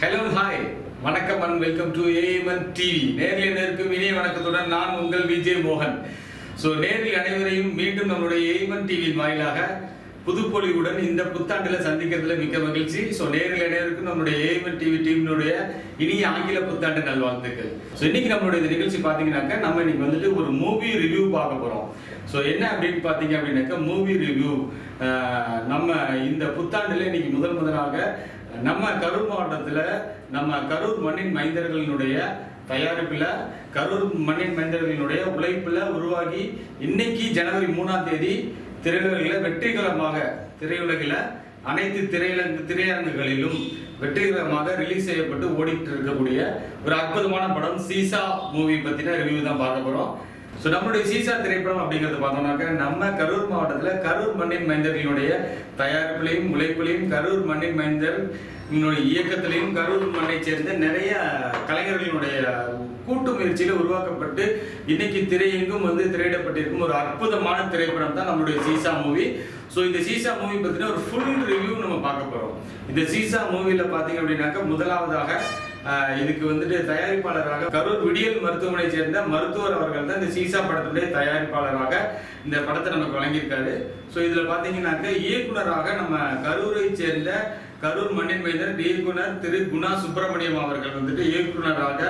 Hello hi வணக்கம் and welcome to AMN TV நேரில் நேருக்கும் இனிய வணக்கத்துடன் நான் உங்கள் விஜய் மோகன். ஸோ நேரில் அனைவரையும் மீண்டும் நம்மளுடைய ஏஎம்என் டிவியின் வாயிலாக புதுப்பொலிவுடன் இந்த புத்தாண்டில் சந்திக்கிறதுல மிக்க மகிழ்ச்சி. ஸோ நேரில் அனைவருக்கும் நம்மளுடைய ஏஎம்என் டிவி டீமினுடைய இனிய ஆங்கில புத்தாண்டு நல்வாழ்த்துக்கள். ஸோ இன்னைக்கு நம்மளுடைய இந்த நிகழ்ச்சி பார்த்தீங்கன்னாக்கா நம்ம இன்னைக்கு வந்துட்டு ஒரு மூவி ரிவ்யூ பார்க்க போகிறோம் ஸோ என்ன அப்படின்னு பார்த்தீங்க அப்படின்னாக்கா மூவி ரிவ்யூ நம்ம இந்த புத்தாண்டில் இன்னைக்கு முதல் முதலாக நம்ம கரூர் மாவட்டத்தில் நம்ம கரூர் மண்ணின் மைந்தர்களினுடைய தயாரிப்பில் கரூர் மண்ணின் மைந்தர்களினுடைய உழைப்பில் உருவாகி இன்னைக்கு ஜனவரி மூணாம் தேதி திரையுலகில் வெற்றிகரமாக திரையுலகில் அனைத்து திரையரங்கு திரையரங்குகளிலும் வெற்றிகரமாக ரிலீஸ் செய்யப்பட்டு ஓடிட்டு இருக்கக்கூடிய ஒரு அற்புதமான படம் சீசா மூவி பற்றின ரிவ்யூ தான் பார்க்க போகிறோம் ஸோ நம்மளுடைய சீசா திரைப்படம் அப்படிங்கிறது பார்த்தோம்னாக்க நம்ம கரூர் மாவட்டத்தில் கரூர் மண்ணின் மைந்தர்களினுடைய தயாரிப்புலையும் உழைப்புலையும் கரூர் மண்ணின் மைந்தர் இயக்கத்திலையும் கரூர் மண்ணை சேர்ந்த நிறைய கலைஞர்களினுடைய கூட்டு முயற்சியில் உருவாக்கப்பட்டு இன்னைக்கு திரையெங்கும் வந்து திரையிடப்பட்டிருக்கும் ஒரு அற்புதமான திரைப்படம் தான் நம்மளுடைய சீசா மூவி. ஸோ இந்த சீசா மூவி பற்றின ஒரு ஃபுல் ரிவ்யூ நம்ம பார்க்க போகிறோம் இந்த சீசா மூவியில் பார்த்தீங்க அப்படின்னாக்கா முதலாவதாக இதுக்கு வந்துட்டு தயாரிப்பாளராக கரூர் விடியல் மருத்துவமனை சேர்ந்த மருத்துவர் அவர்கள் தான் இந்த சீசா படத்துடைய தயாரிப்பாளராக இந்த படத்தை நமக்கு வழங்கியிருக்காரு. ஸோ இதில் பார்த்தீங்கன்னாக்க இயக்குனராக நம்ம கரூரை சேர்ந்த கரூர் மண்ணின் மைந்தர் இயக்குனர் திரு. குணா சுப்பிரமணியம் அவர்கள் வந்துட்டு இயக்குனராக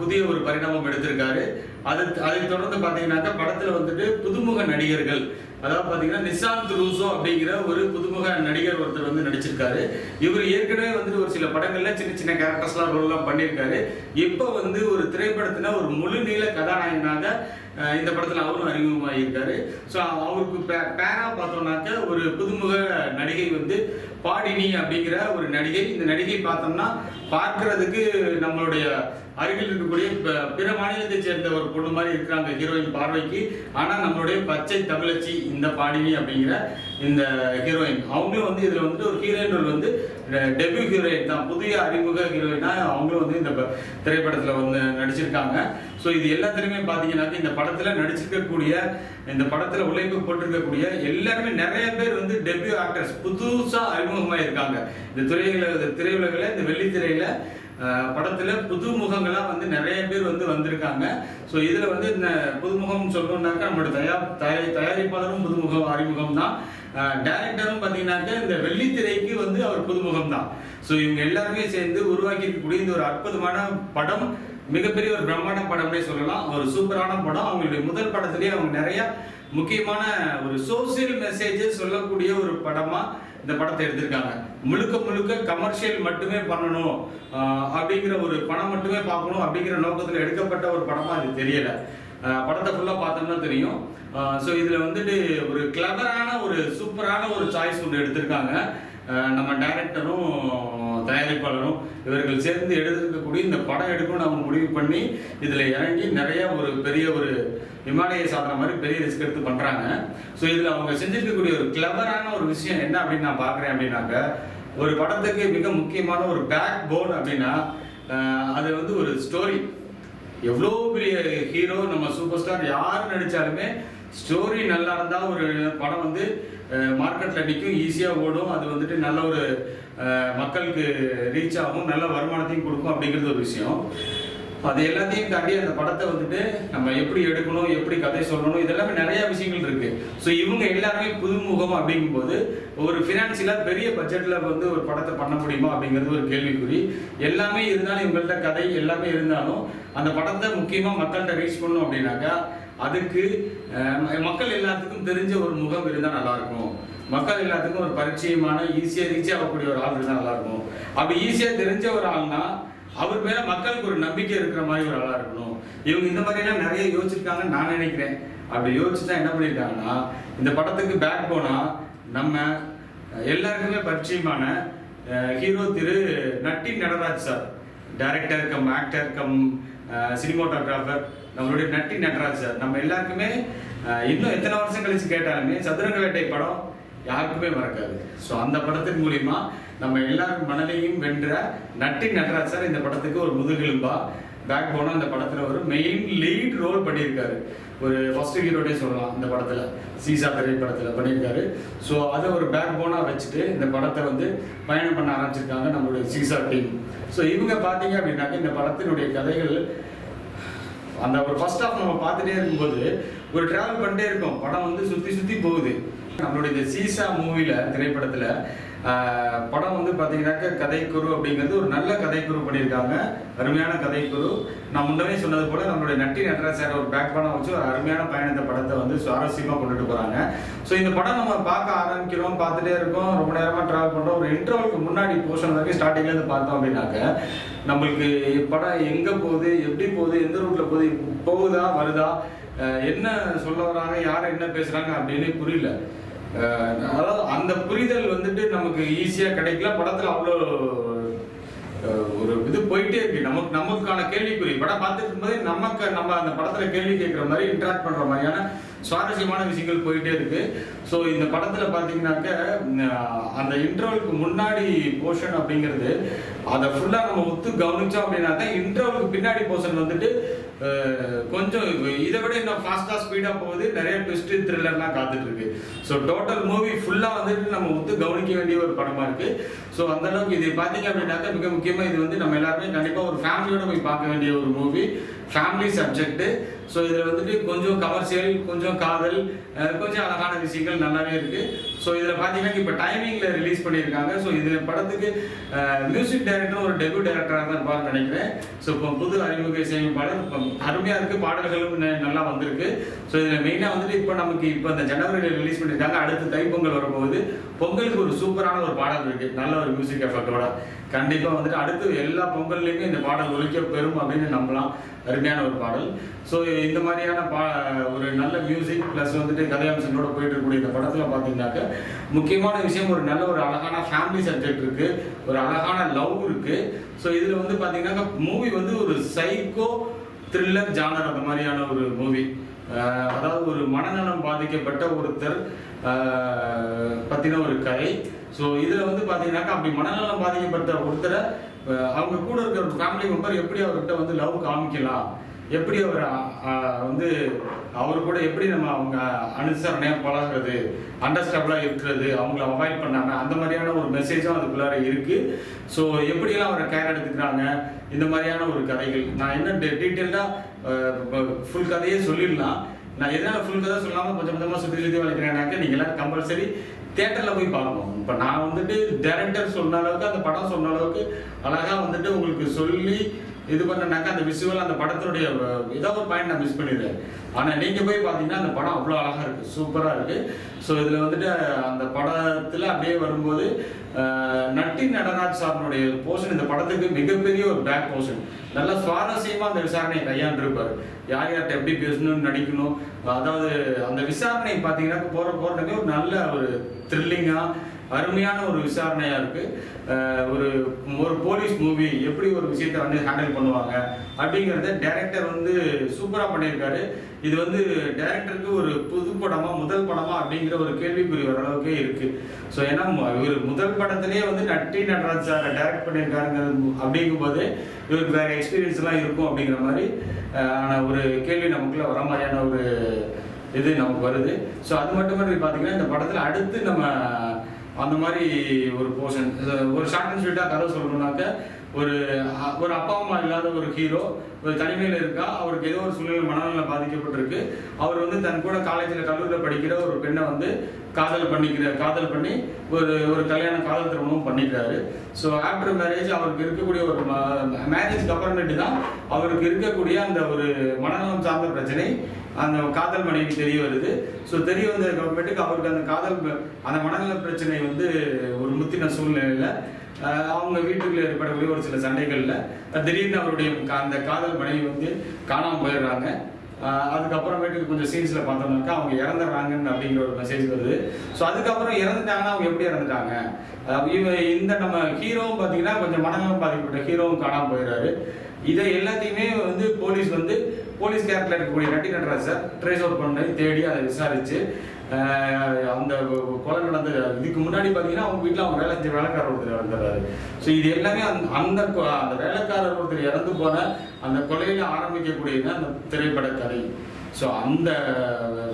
புதிய ஒரு பரிணாமம் எடுத்திருக்காரு. அது அதை தொடர்ந்து பார்த்தீங்கன்னாக்கா படத்தில் வந்துட்டு புதுமுக நடிகர்கள் அதாவது பார்த்தீங்கன்னா நிசாந்த் ரூசோ அப்படிங்கிற ஒரு புதுமுக நடிகர் ஒருத்தர் வந்து நடிச்சிருக்காரு. இவர் ஏற்கனவே வந்துட்டு ஒரு சில படங்கள்ல சின்ன சின்ன கேரக்டர்ஸ்லாம் ரோல்லாம் பண்ணியிருக்காரு இப்போ வந்து ஒரு திரைப்படத்தில் ஒரு முழு நீள கதாநாயகனாக இந்த படத்தில் அவரும் அறிமுகமாகியிருக்காரு ஸோ அவருக்கு பே- பேரா பார்த்தோம்னாக்க ஒரு புதுமுக நடிகை வந்து பாடினி அப்படிங்கிற ஒரு நடிகை. இந்த நடிகை பார்த்தோம்னா பார்க்கறதுக்கு நம்மளுடைய அருகில் இருக்கக்கூடிய ப- பிற மாநிலத்தை சேர்ந்த ஒரு பொண்ணு மாதிரி இருக்கிறாங்க ஹீரோயின் பார்வைக்கு. ஆனால் நம்மளுடைய பச்சை தமிழச்சி இந்த பாடினி அப்படிங்கிற இந்த ஹீரோயின் அவங்களும் வந்து இதில் வந்து ஒரு ஹீரோயின் வந்து டெபியூ ஹீரோயின் தான் புதிய அறிமுக ஹீரோயினா அவங்களும் வந்து இந்த ப- வந்து நடிச்சிருக்காங்க. ஸோ இது எல்லாத்துலேயுமே பாத்தீங்கன்னாக்க இந்த படத்தில் நடிச்சிருக்கக்கூடிய இந்த படத்தில் உழைப்பு போட்டிருக்கக்கூடிய எல்லாருமே நிறைய பேர் வந்து டெபியூ ஆக்டர்ஸ். புதுசாக அறிமுகமாக இருக்காங்க. இந்த துறையில திரையுலகில் இந்த வெள்ளித்திரையில் படத்தில் புதுமுகங்களாக வந்து நிறைய பேர் வந்து வந்திருக்காங்க. ஸோ இதில் வந்து இந்த புதுமுகம் சொல்லணுன்னாக்கா நம்மளோட தயார் தயாரி தயாரிப்பாளரும் புதுமுகம் அறிமுகம் தான் டைரக்டரும் பார்த்தீங்கன்னாக்க இந்த வெள்ளித்திரைக்கு வந்து அவர் புதுமுகம் தான் ஸோ இவங்க எல்லாருமே சேர்ந்து உருவாக்கி இருக்கக்கூடிய இந்த ஒரு அற்புதமான படம் மிகப்பெரிய ஒரு பிரம்மாண்ட படம்னே சொல்லலாம். ஒரு சூப்பரான படம். அவங்களுடைய முதல் படத்துலேயே அவங்க நிறைய முக்கியமான ஒரு சோசியல் மெசேஜை சொல்லக்கூடிய ஒரு படமா இந்த படத்தை எடுத்திருக்காங்க. முழுக்க முழுக்க கமர்ஷியல் மட்டுமே பண்ணணும் அப்படிங்கிற ஒரு படம் மட்டுமே பார்க்கணும் அப்படிங்கிற நோக்கத்தில் எடுக்கப்பட்ட ஒரு படமா அது தெரியலை. படத்தை ஃபுல்லாக பார்த்தோம்னா தெரியும். ஸோ இதில் வந்துட்டு ஒரு கிளவரான ஒரு சூப்பரான ஒரு சாய்ஸ் ஒன்று எடுத்திருக்காங்க. நம்ம டைரக்டரும் தயாரிப்பாளரும் இவர்கள் சேர்ந்து எடுத்திருக்கக்கூடிய இந்த படம் எடுக்கணும்னு அவங்க முடிவு பண்ணி இதில் இறங்கி நிறைய ஒரு பெரிய ஒரு இமாலய சாதனை மாதிரி பெரிய ரிஸ்க் எடுத்து பண்ணுறாங்க ஸோ இதில் அவங்க செஞ்சிருக்கக்கூடிய ஒரு கிளவரான ஒரு விஷயம் என்ன அப்படின்னு நான் பார்க்குறேன் அப்படின்னாக்க ஒரு படத்துக்கு மிக முக்கியமான ஒரு பேக் போன் அப்படின்னா அது வந்து ஒரு ஸ்டோரி எவ்வளோ பெரிய ஹீரோ நம்ம சூப்பர் ஸ்டார் யார் நடித்தாலுமே ஸ்டோரி நல்லா இருந்தால் ஒரு படம் வந்து மார்க்கெட்டில் நிற்கும் ஈஸியாக ஓடும். அது வந்துட்டு நல்ல ஒரு மக்களுக்கு ரீச் ஆகும் நல்ல வருமானத்தையும் கொடுக்கும் அப்படிங்கிறது ஒரு விஷயம். அது எல்லாத்தையும் தாண்டி அந்த படத்தை வந்துட்டு நம்ம எப்படி எடுக்கணும் எப்படி கதை சொல்லணும் இதெல்லாமே நிறைய விஷயங்கள் இருக்கு. ஸோ இவங்க எல்லாருமே புதுமுகம் அப்படிங்கும்போது ஒரு ஃபினான்சியலாக பெரிய பட்ஜெட்டில் வந்து ஒரு படத்தை பண்ண முடியுமா அப்படிங்கிறது ஒரு கேள்விக்குறி. எல்லாமே இருந்தாலும் இவங்கள்ட்ட கதை எல்லாமே இருந்தாலும் அந்த படத்தை முக்கியமாக மக்கள்கிட்ட ரீச் பண்ணணும் அப்படின்னாக்கா அதுக்கு மக்கள் எல்லாத்துக்கும் தெரிஞ்ச ஒரு முகம் இருந்தால் நல்லாயிருக்கும். மக்கள் எல்லாத்துக்கும் ஒரு பரிச்சயமான ஈஸியாக ரீச் ஆகக்கூடிய ஒரு ஆள் இருந்தால் நல்லா இருக்கும் அப்படி ஈஸியாக தெரிஞ்ச ஒரு ஆள்னா அவர் மேல மக்களுக்கு ஒரு நம்பிக்கை இருக்கிற மாதிரி ஒரு ஆளா இருக்கணும். இவங்க இந்த மாதிரி எல்லாம் நிறைய யோசிச்சிருக்காங்கன்னு நான் நினைக்கிறேன். அப்படி யோசிச்சு தான் என்ன பண்ணியிருக்காங்கன்னா இந்த படத்துக்கு பேக் போனா நம்ம எல்லாருக்குமே பரிச்சயமான ஹீரோ திரு Natty Natraj sir. Director cum actor cum cinematographer நம்மளுடைய நட்டி நடராஜ் சார். நம்ம எல்லாருக்குமே இன்னும் எத்தனை வருஷம் கழிச்சு கேட்டாலுமே சதுரங்க வேட்டை படம் யாருக்குமே மறக்காது. ஸோ அந்த படத்தின் மூலிமா நம்ம எல்லாரும் மனதையும் வென்ற நட்டி நடராஜ் இந்த படத்துக்கு ஒரு முதுகெலும்பா பேக் போனால் இந்த படத்தில் ஒரு மெயின் லீட் ரோல் பண்ணியிருக்காரு. ஒரு ஃபஸ்ட் ஹீரோட்டே சொல்லலாம் இந்த படத்தில். சீசா திரைப்படத்தில் பண்ணியிருக்காரு. ஸோ அதை ஒரு பேக் போனாக வச்சுட்டு இந்த படத்தை வந்து பயணம் பண்ண ஆரம்பிச்சிருக்காங்க நம்மளுடைய சீசா டீம் ஸோ இவங்க பார்த்தீங்க அப்படின்னாக்க இந்த படத்தினுடைய கதைகள் அந்த ஒரு ஃபர்ஸ்ட் ஆஃப் நம்ம பார்த்துட்டே இருக்கும்போது ஒரு டிராவல் பண்ணிட்டே இருக்கோம். படம் வந்து சுற்றி சுற்றி போகுது. நம்மளுடைய இந்த சீசா மூவியில் திரைப்படத்தில் படம் வந்து பார்த்தீங்கன்னாக்க கதைக்குரு அப்படிங்கிறது ஒரு நல்ல கதைக்குரு பண்ணியிருக்காங்க. அருமையான கதைக்குரு. நான் முன்னமே சொன்னது போல நம்மளுடைய நட்டி நடராஜர் சார் ஒரு பேக் படம் வச்சு ஒரு அருமையான பயணத்தை படத்தை வந்து சுவாரஸ்யமாக கொண்டுட்டு போகிறாங்க ஸோ இந்த படம் நம்ம பார்க்க ஆரம்பிக்கிறோம் பார்த்துட்டே இருக்கோம். ரொம்ப நேரமாக ட்ராவல் பண்ணுறோம் ஒரு இன்டர்வலுக்கு முன்னாடி போர்ஷன் வரைக்கும் ஸ்டார்டிங்லேருந்து பார்த்தோம் அப்படின்னாக்க நம்மளுக்கு படம் எங்கே போகுது எப்படி போகுது எந்த ரூட்டில் போகுது போகுதா வருதா அஹ் என்ன சொல்ல வராங்க யார் என்ன பேசுகிறாங்க அப்படின்னு புரியல. அதாவது அந்த புரிதல் வந்துட்டு நமக்கு ஈஸியாக கிடைக்கல. படத்தில் அவ்வளோ ஒரு இது போயிட்டே இருக்கு. நமக்கு நமக்கான கேள்விக்குறி. படம் பார்த்துட்டு இருக்கும்போதே நமக்கு நம்ம அந்த படத்துல கேள்வி கேட்குற மாதிரி இன்ட்ராக்ட் பண்ற மாதிரியான சுவாரஸ்யமான விஷயங்கள் போயிட்டே இருக்கு. ஸோ இந்த படத்துல பாத்தீங்கன்னாக்க அந்த இன்டர்வலுக்கு முன்னாடி போர்ஷன் அப்படிங்கிறது அதை ஃபுல்லா நம்ம ஒத்து கவனிச்சோம் அப்படின்னாக்க இன்டர்வலுக்கு பின்னாடி போர்ஷன் வந்துட்டு கொஞ்சம் இதை விட இன்னும் ஃபாஸ்டா ஸ்பீடா போகுது. நிறைய ட்விஸ்ட் த்ரில்லர்லாம் காத்துட்டு இருக்கு ஸோ டோட்டல் மூவி ஃபுல்லா வந்துட்டு நம்ம வந்து கவனிக்க வேண்டிய ஒரு படமா இருக்கு. ஸோ அந்த அளவுக்கு இது பாத்தீங்க அப்படின்னாக்க மிக முக்கியமா இது வந்து நம்ம எல்லாருமே கண்டிப்பா ஒரு ஃபேமிலியோட போய் பார்க்க வேண்டிய ஒரு மூவி ஃபேமிலி சப்ஜெக்ட் ஸோ இதில் வந்துட்டு கொஞ்சம் கமர்ஷியல் கொஞ்சம் காதல் கொஞ்சம் அழகான விஷயங்கள் நல்லாவே இருக்கு. ஸோ இதில் பார்த்தீங்கன்னா இப்போ டைமிங்கில் ரிலீஸ் பண்ணியிருக்காங்க. ஸோ இதில் படத்துக்கு மியூசிக் டைரக்டர் ஒரு டெபியூ டைரக்டராக தான் இருப்பார்னு நினைக்கிறேன். ஸோ இப்போ புது அறிமுக இசையமைப்பாளர் இப்போ அருமையாக இருக்குது பாடல்களும் நல்லா வந்திருக்கு. ஸோ இதில் மெயினாக வந்துட்டு இப்போ நமக்கு இப்போ இந்த ஜனவரியில் ரிலீஸ் பண்ணியிருக்காங்க. அடுத்து தைப்பொங்கல் வரும்போது பொங்கலுக்கு ஒரு சூப்பரான ஒரு பாடல் இருக்குது நல்ல ஒரு மியூசிக் எஃபெக்டோட கண்டிப்பாக வந்துட்டு அடுத்து எல்லா பொங்கல்லையுமே இந்த பாடல் ஒழிக்க பெறும் அப்படின்னு நம்பலாம். அருமையான ஒரு பாடல். ஸோ இந்த மாதிரியான பா ஒரு நல்ல மியூசிக் ப்ளஸ் வந்துட்டு கதையம்சங்களோட போயிட்டு இருக்கக்கூடிய இந்த படத்தில் பார்த்தீங்கன்னாக்க முக்கியமான விஷயம் ஒரு நல்ல ஒரு அழகான ஃபேமிலி சப்ஜெக்ட் இருக்கு ஒரு அழகான லவ் இருக்கு. ஸோ இதில் வந்து பார்த்தீங்கன்னாக்க மூவி வந்து ஒரு சைக்கோ த்ரில்லர் ஜானர் அந்த மாதிரியான ஒரு மூவி அதாவது ஒரு மனநலம் பாதிக்கப்பட்ட ஒருத்தர் ஆஹ், பத்தின ஒரு கதை. ஸோ இதில் வந்து பார்த்தீங்கன்னாக்கா அப்படி மனநலம் பாதிக்கப்பட்ட ஒருத்தரை அவங்க கூட இருக்கிற ஃபேமிலி மெம்பர் எப்படி அவர்கிட்ட வந்து லவ் காமிக்கலாம்? எப்படி அவர் வந்து அவர் கூட எப்படி நம்ம அவங்க அனுசரணையாக பழகிறது அண்டர்ஸ்டாபிளாக இருக்கிறது அவங்கள அவாய்ட் பண்ணாங்க அந்த மாதிரியான ஒரு மெசேஜும் அதுக்குள்ளார இருக்குது ஸோ எப்படியெல்லாம் அவரை கேர் எடுத்துக்கிறாங்க? இந்த மாதிரியான ஒரு கதைகள். நான் என்ன டீட்டெயில்டாக ஃபுல் கதையே சொல்லிடலாம். நான் எதனால் ஃபுல் கதை சொல்லாமல் கொஞ்சம் கொஞ்சமாக சுற்றி சுற்றி வளைக்கிறேன்னாக்க நீங்கள் எல்லாம் கம்பல்சரி தேட்டரில் போய் பார்க்கணும். இப்போ நான் வந்துட்டு டேரக்டர் சொன்ன அளவுக்கு அந்த படம் சொன்ன அளவுக்கு அழகாக வந்துட்டு உங்களுக்கு சொல்லி இது பண்ணனாக்கா அந்த விஷுவல் அந்த படத்தினுடைய ஏதோ ஒரு பாயிண்ட் நான் மிஸ் பண்ணிடுறேன் ஆனால் நீங்கள் போய் பார்த்தீங்கன்னா அந்த படம் அவ்வளோ அழகாக இருக்குது சூப்பராக இருக்குது ஸோ இதில் வந்துட்டு அந்த படத்தில் அப்படியே வரும்போது நட்டி நடராஜ் சாரனுடைய போர்ஷன் இந்த படத்துக்கு மிகப்பெரிய ஒரு பேக் போர்ஷன் நல்லா சுவாரஸ்யமாக அந்த விசாரணையை கையாண்டிருப்பார். யார் யார்கிட்ட எப்படி பேசணும்னு நடிக்கணும்? அதாவது அந்த விசாரணை பார்த்தீங்கன்னா போகிற போகிறதுக்கு ஒரு நல்ல ஒரு த்ரில்லிங்காக அருமையான ஒரு விசாரணையா இருக்கு. ஒரு ஒரு போலீஸ் மூவி எப்படி ஒரு விஷயத்தை வந்து ஹேண்டில் பண்ணுவாங்க அப்படிங்கறத டைரக்டர் வந்து சூப்பரா பண்ணியிருக்காரு. இது வந்து டைரக்டருக்கு ஒரு புது படமா முதல் படமா அப்படிங்கிற ஒரு கேள்விக்குறி வர அளவுக்கே இருக்கு. ஸோ ஏன்னா இவர் முதல் படத்திலேயே வந்து நட்டி நடராஜ் சார் டைரக்ட் பண்ணியிருக்காருங்கிறது அப்படிங்கும்போது இவருக்கு வேற எக்ஸ்பீரியன்ஸ் எல்லாம் இருக்கும் அப்படிங்கிற மாதிரி ஆன ஒரு கேள்வி நமக்குள்ள வர மாதிரியான ஒரு இது நமக்கு வருது. ஸோ அது மட்டும் பார்த்தீங்கன்னா இந்த படத்தில் அடுத்து நம்ம அந்த மாதிரி ஒரு போர்ஷன் ஒரு ஷார்ட் அண்ட் ஸ்வீட்டாக கதை சொல்லணும்னாக்க ஒரு ஒரு அப்பா அம்மா இல்லாத ஒரு ஹீரோ ஒரு தனிமையில் இருக்கா? அவருக்கு ஏதோ ஒரு சூழ்நிலை மனநலம் பாதிக்கப்பட்டிருக்கு. அவர் வந்து தன் கூட காலேஜில் கல்லூரியில் படிக்கிற ஒரு பெண்ணை வந்து காதல் பண்ணிக்கிற காதல் பண்ணி ஒரு ஒரு கல்யாண காதல் திருமணமும் பண்ணிக்கிறாரு. ஸோ ஆஃப்டர் மேரேஜ் அவருக்கு இருக்கக்கூடிய ஒரு மேரேஜ்க்கு அப்புறமேட்டு தான் அவருக்கு இருக்கக்கூடிய அந்த ஒரு மனநலம் சார்ந்த பிரச்சனை அந்த காதல் மனைவி தெரிய வருது. ஸோ தெரிய வந்ததுக்கு அப்புறமேட்டுக்கு அவருக்கு அந்த காதல் ப- அந்த மனநல பிரச்சனை வந்து ஒரு முத்தின சூழ்நிலையில் அவங்க வீட்டுக்குள்ள ஏற்படக்கூடிய ஒரு சில சண்டைகளில் திடீர்னு அவருடைய கா- அந்த காதல் மனைவி வந்து காணாமல் போயிடுறாங்க. அதுக்கப்புறமேட்டுக்கு கொஞ்சம் சீன்ஸில் பார்த்தோம்னாக்கா அவங்க இறந்துடுறாங்கன்னு அப்படிங்கிற ஒரு மெசேஜ் வருது. ஸோ அதுக்கப்புறம் இறந்துட்டாங்கன்னா அவங்க எப்படி இறந்துட்டாங்க? இந்த நம்ம ஹீரோவும் பார்த்தீங்கன்னா கொஞ்சம் மனநலம் பாதிக்கப்பட்ட ஹீரோவும் காணாமல் போயிடுறாரு. இதை எல்லாத்தையுமே வந்து போலீஸ் வந்து போலீஸ் கேரக்டர்ல இருக்கக்கூடிய Natty Natraj sir trace out பண்ணி தேடி அதை விசாரித்து அந்த கொலை நடந்த இதுக்கு முன்னாடி பார்த்தீங்கன்னா அவங்க வீட்டில் அவங்க வேலை செஞ்ச வேலைக்காரர் ஒருத்தர் இறந்துறாரு. ஸோ இது எல்லாமே அந்த அந்த கொ- அந்த வேலைக்காரர் ஒருத்தர் இறந்து போன அந்த கொலையில ஆரம்பிக்கக்கூடியது அந்த திரைப்பட கதை ஸோ அந்த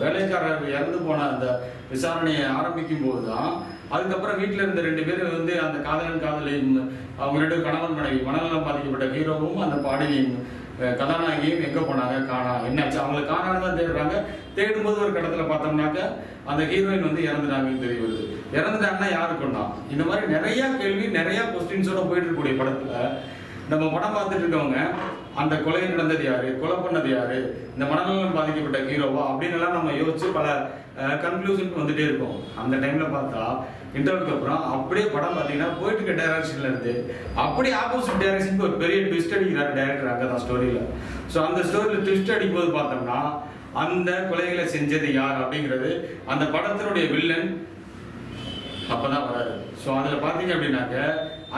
வேலைக்காரர் இறந்து போன அந்த விசாரணையை ஆரம்பிக்கும் போது தான் அதுக்கப்புறம் வீட்டில் இருந்த ரெண்டு பேர் வந்து அந்த காதலன் காதலையும் அவங்க ரெண்டு கணவன் மனைவி மனநலம் பாதிக்கப்பட்ட ஹீரோவும் அந்த பாடலியும் கதாநாயகியும் எங்கே போனாங்க? காணா. என்னாச்சு அவங்களை காணான்னு தான் தேடுறாங்க. தேடும்போது ஒரு கடத்தில் பார்த்தோம்னாக்க அந்த ஹீரோயின் வந்து இறந்துட்டாங்கன்னு தெரிய வருது. இறந்துட்டாங்கன்னா யாரு கொண்டா? இந்த மாதிரி நிறைய கேள்வி நிறைய கொஸ்டின்ஸோட போயிட்டு இருக்கக்கூடிய படத்துல நம்ம படம் பார்த்துட்டு இருக்கவங்க அந்த கொலை நடந்தது யாரு? கொலை பண்ணது யாரு? இந்த மனநலம் பாதிக்கப்பட்ட ஹீரோவா அப்படின்னு எல்லாம் நம்ம யோசிச்சு பல கன்க்ளூஷனுக்கு வந்துட்டே இருக்கோம் அந்த டைம்ல பார்த்தா இன்டர்வலுக்கு அப்புறம் அப்படியே படம் பார்த்தீங்கன்னா போயிட்டு இருக்க டைரக்ஷன்ல இருந்து அப்படியே ஆப்போசிட் டைரக்ஷனுக்கு ஒரு பெரிய ட்விஸ்ட் அடிக்கிறார் டைரக்டர் அங்கே தான் ஸ்டோரியில் ஸோ அந்த ஸ்டோரியில் ட்விஸ்ட் அடிக்கும் போது பார்த்தோம்னா அந்த கொலைகளை செஞ்சது யார் அப்படிங்கிறது அந்த படத்தினுடைய வில்லன் அப்போ தான் வராது ஸோ அதில் பார்த்தீங்க அப்படின்னாக்க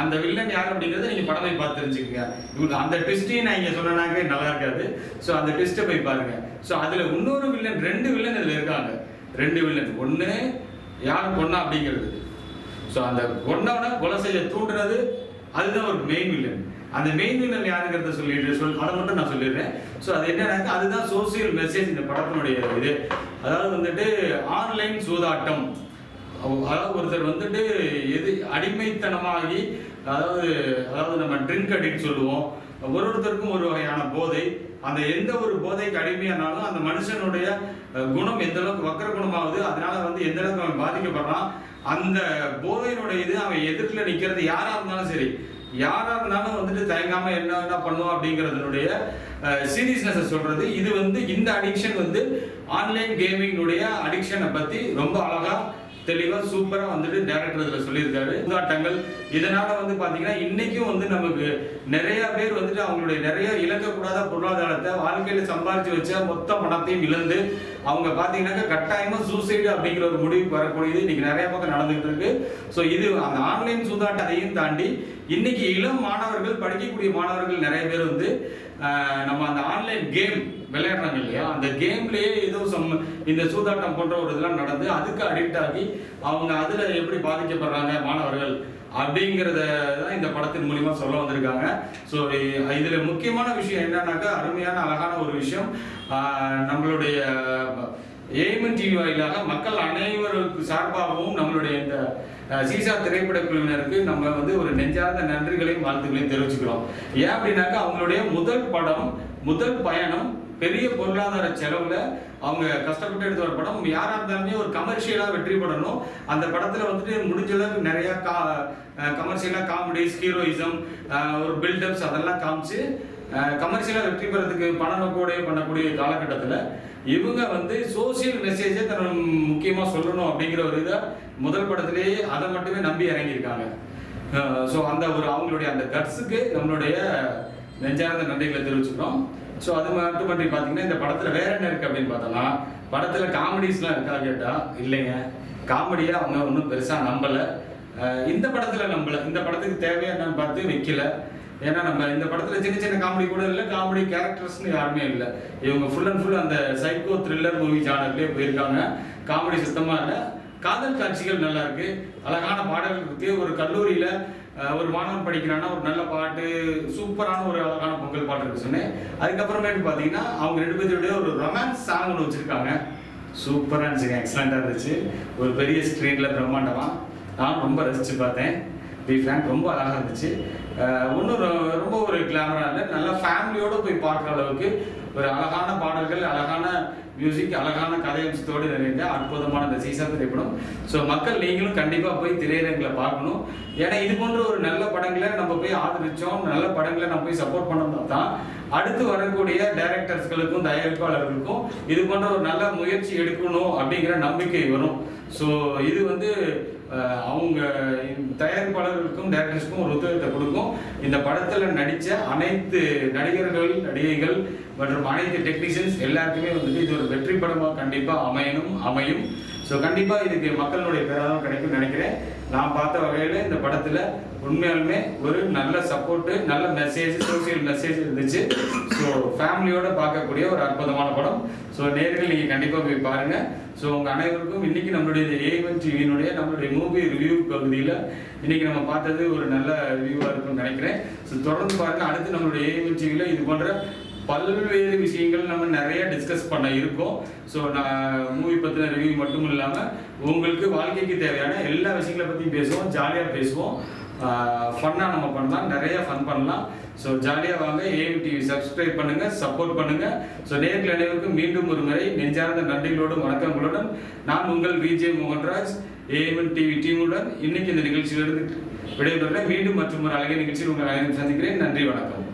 அந்த வில்லன் யார் அப்படிங்கிறது நீங்கள் படமே பார்த்து தெரிஞ்சுக்கங்க. இவங்க அந்த ட்விஸ்டையும் நான் இங்கே சொன்னனாக்க நல்லா இருக்காது. ஸோ அந்த ட்விஸ்ட்டை போய் பாருங்க. ஸோ அதில் இன்னொரு வில்லன் ரெண்டு வில்லன் இதில் இருக்காங்க. ரெண்டு வில்லன் ஒன்று யார் பொண்ணா அப்படிங்கிறது. ஸோ அந்த கொண்டவனை கொலை செய்ய தூண்டுறது அதுதான் ஒரு மெயின் வில்லன் அந்த மெயின் வில்லன் யாருங்கிறத சொல்லிட்டு சொல் அதை மட்டும் நான் சொல்லிடுறேன். ஸோ அது என்னன்னாக்கா அதுதான் சோசியல் மெசேஜ் இந்த படத்தினுடைய இது. அதாவது வந்துட்டு ஆன்லைன் சூதாட்டம். அதாவது ஒருத்தர் வந்துட்டு எது அடிமைத்தனமாகி அதாவது அதாவது நம்ம ட்ரிங்க் அடிக்ட் சொல்லுவோம். ஒரு ஒருத்தருக்கும் ஒரு வகையான போதை. அந்த எந்த ஒரு போதைக்கு அடிமையானாலும் அந்த மனுஷனுடைய குணம் எந்த அளவுக்கு வக்கர குணமாகுது அதனால வந்து எந்த அளவுக்கு அவன் பாதிக்கப்படுறான் அந்த போதையினுடைய இது அவன் எதிர்த்துல நிக்கிறது யாரா இருந்தாலும் சரி. யாரா இருந்தாலும் வந்துட்டு தயங்காம என்ன என்ன பண்ணுவோம் அப்படிங்கிறதுனுடைய சீரியஸ்னஸ் சொல்றது. இது வந்து இந்த அடிக்ஷன் வந்து ஆன்லைன் கேமிங்குடைய அடிக்ஷனை பத்தி ரொம்ப அழகா தெளிவா சூப்பரா வந்துட்டு டேரக்டர் இதுல சொல்லியிருக்காரு. சூதாட்டங்கள் இதனால வந்து பாத்தீங்கன்னா இன்னைக்கும் வந்து நமக்கு நிறைய பேர் வந்துட்டு அவங்களுடைய நிறைய இழக்கக்கூடாத பொருளாதாரத்தை வாழ்க்கையில சம்பாதிச்சு வச்ச மொத்த பணத்தையும் இழந்து அவங்க பார்த்தீங்கன்னாக்கா கட்டாயமாக சூசைடு அப்படிங்கிற ஒரு முடிவுக்கு வரக்கூடியது இன்னைக்கு நிறைய பக்கம் நடந்துகிட்டு இருக்கு. ஸோ இது அந்த ஆன்லைன் சூதாட்டத்தையும் தாண்டி இன்னைக்கு இளம் மாணவர்கள் படிக்கக்கூடிய மாணவர்கள் நிறைய பேர் வந்து நம்ம அந்த ஆன்லைன் கேம் விளையாடுறாங்க இல்லையா? அந்த கேம்லயே ஏதோ சம் இந்த சூதாட்டம் போன்ற ஒரு இதெல்லாம் நடந்து அதுக்கு அடிக்ட் ஆகி அவங்க அதுல எப்படி பாதிக்கப்படுறாங்க மாணவர்கள் அப்படிங்கிறத தான் இந்த படத்தின் மூலியமா சொல்ல வந்திருக்காங்க. ஸோ இதுல முக்கியமான விஷயம் என்னன்னாக்கா அருமையான அழகான ஒரு விஷயம். நம்மளுடைய ஏமன் டிவி வாயிலாக மக்கள் அனைவருக்கு சார்பாகவும் நம்மளுடைய இந்த சீசா திரைப்பட குழுவினருக்கு நம்ம வந்து ஒரு நெஞ்சார்ந்த நன்றிகளையும் வாழ்த்துக்களையும் தெரிவிச்சுக்கிறோம். ஏன் அப்படின்னாக்கா அவங்களுடைய முதல் படம் முதல் பயணம் பெரிய பொருளாதார செலவுல அவங்க கஷ்டப்பட்டு எடுத்த ஒரு படம். யாரா இருந்தாலுமே ஒரு கமர்ஷியலா வெற்றி பெறணும். அந்த படத்துல வந்துட்டு முடிஞ்ச அளவுக்கு நிறைய கா கமர்ஷியலா காமெடிஸ் ஹீரோயிசம் ஒரு பில்டப்ஸ் அதெல்லாம் காமிச்சு கமர்ஷியலாக வெற்றி பெறதுக்கு பண நோக்கோடைய பண்ணக்கூடிய காலகட்டத்தில் இவங்க வந்து சோசியல் மெசேஜை தன் முக்கியமாக சொல்லணும் அப்படிங்கிற ஒரு இதை முதல் படத்திலேயே அதை மட்டுமே நம்பி இறங்கியிருக்காங்க. ஸோ அந்த ஒரு அவங்களுடைய அந்த கட்ஸுக்கு நம்மளுடைய நெஞ்சார்ந்த நன்றிகளை தெரிவிச்சுக்கிறோம். ஸோ அது மட்டுமன்றி பார்த்தீங்கன்னா இந்த படத்தில் வேற என்ன இருக்குது அப்படின்னு பார்த்தோம்னா படத்தில் காமெடிஸ்லாம் இருக்கா கேட்டால் இல்லைங்க. காமெடியை அவங்க ஒன்றும் பெருசாக நம்பலை. இந்த படத்தில் நம்பல. இந்த படத்துக்கு தேவையானு பார்த்து வைக்கல. ஏன்னா நம்ம இந்த படத்துல சின்ன சின்ன காமெடி கூட இல்லை காமெடி கேரக்டர்ஸ்னு யாருமே இல்லை. இவங்க ஃபுல் அண்ட் ஃபுல் அந்த சைக்கோ த்ரில்லர் மூவி ஜானர்லேயே போயிருக்காங்க. காமெடி சுத்தமா இல்லை. காதல் காட்சிகள் நல்லா இருக்கு. அழகான பாடல்கள் இருக்கு. ஒரு கல்லூரியில ஒரு மாணவன் படிக்கிறான்னா ஒரு நல்ல பாட்டு சூப்பரான ஒரு அழகான பொங்கல் பாட்டு இருக்கு சொன்னேன். அதுக்கப்புறமேட்டு பார்த்தீங்கன்னா அவங்க ரெண்டு பேருடைய ஒரு ரொமான்ஸ் சாங் ஒன்று வச்சிருக்காங்க. சூப்பராக இருந்துச்சுங்க. எக்ஸலண்ட்டாக இருந்துச்சு. ஒரு பெரிய ஸ்க்ரீனில் பிரம்மாண்டமாக நான் ரொம்ப ரசிச்சு பார்த்தேன். பி ஃப்ரேங்க் ரொம்ப அழகாக இருந்துச்சு. ஒன்றும் ரொம்ப ஒரு கிளாமராக இல்லை. நல்லா ஃபேமிலியோடு போய் பார்க்குற அளவுக்கு ஒரு அழகான பாடல்கள் அழகான மியூசிக் அழகான கதையம்சத்தோடு நிறைந்த அற்புதமான இந்த சீசன் திரைப்படம். ஸோ மக்கள் நீங்களும் கண்டிப்பாக போய் திரையரங்களை பார்க்கணும். ஏன்னா இது போன்ற ஒரு நல்ல படங்களை நம்ம போய் ஆதரித்தோம் நல்ல படங்களை நம்ம போய் சப்போர்ட் பண்ணோம்னா தான் அடுத்து வரக்கூடிய டைரக்டர்ஸ்களுக்கும் தயாரிப்பாளர்களுக்கும் இது போன்ற ஒரு நல்ல முயற்சி எடுக்கணும் அப்படிங்கிற நம்பிக்கை வரும். ஸோ இது வந்து அவங்க தயாரிப்பாளர்களுக்கும் டேரக்டர்ஸ்க்கும் ஒரு ஒத்துழைப்பை கொடுக்கும். இந்த படத்தில் நடித்த அனைத்து நடிகர்கள் நடிகைகள் மற்றும் அனைத்து டெக்னீஷியன்ஸ் எல்லாருக்குமே வந்துட்டு இது ஒரு வெற்றி படமாக கண்டிப்பாக அமையணும் அமையும். ஸோ கண்டிப்பாக இதுக்கு மக்களுடைய பேராதம் கிடைக்கும் நினைக்கிறேன். நான் பார்த்த வகையில் இந்த படத்தில் உண்மையாலுமே ஒரு நல்ல சப்போர்ட்டு நல்ல மெசேஜ் சோசியல் மெசேஜ் இருந்துச்சு. ஸோ ஃபேமிலியோட பார்க்கக்கூடிய ஒரு அற்புதமான படம். ஸோ நேர்கள் நீங்கள் கண்டிப்பாக போய் பாருங்கள் ஸோ உங்கள் அனைவருக்கும் இன்னைக்கு நம்மளுடைய ஏவன் டிவியினுடைய நம்மளுடைய மூவி ரிவ்யூ பகுதியில் இன்னைக்கு நம்ம பார்த்தது ஒரு நல்ல ரிவ்யூவாக இருக்கும்னு நினைக்கிறேன். ஸோ தொடர்ந்து பாருங்கள் அடுத்து நம்மளுடைய ஏவன் டிவியில் இது போன்ற பல்வேறு விஷயங்கள் நம்ம நிறைய டிஸ்கஸ் பண்ண இருக்கோம். ஸோ நான் மூவி பற்றின ரிவ்யூ மட்டும் இல்லாமல் உங்களுக்கு வாழ்க்கைக்கு தேவையான எல்லா விஷயங்களை பற்றியும் பேசுவோம். ஜாலியாக பேசுவோம். ஃபன்னாக நம்ம பண்ணலாம். நிறைய ஃபன் பண்ணலாம். ஸோ ஜாலியாக வாங்க. ஏவி டிவி சப்ஸ்கிரைப் பண்ணுங்கள் சப்போர்ட் பண்ணுங்கள் ஸோ நேர்கள் அனைவருக்கும் மீண்டும் ஒரு முறை நெஞ்சார்ந்த நன்றிகளோடும் வணக்கங்களுடன் நான் உங்கள் விஜய் மோகன்ராஜ் ஏஎம் டிவி டீமுடன் இன்னைக்கு இந்த நிகழ்ச்சியிலிருந்து விடைபெறுகிறேன். மீண்டும் மற்றும் ஒரு அழகிய நிகழ்ச்சியில் உங்கள் அனைவரும் சந்திக்கிறேன். நன்றி வணக்கம்.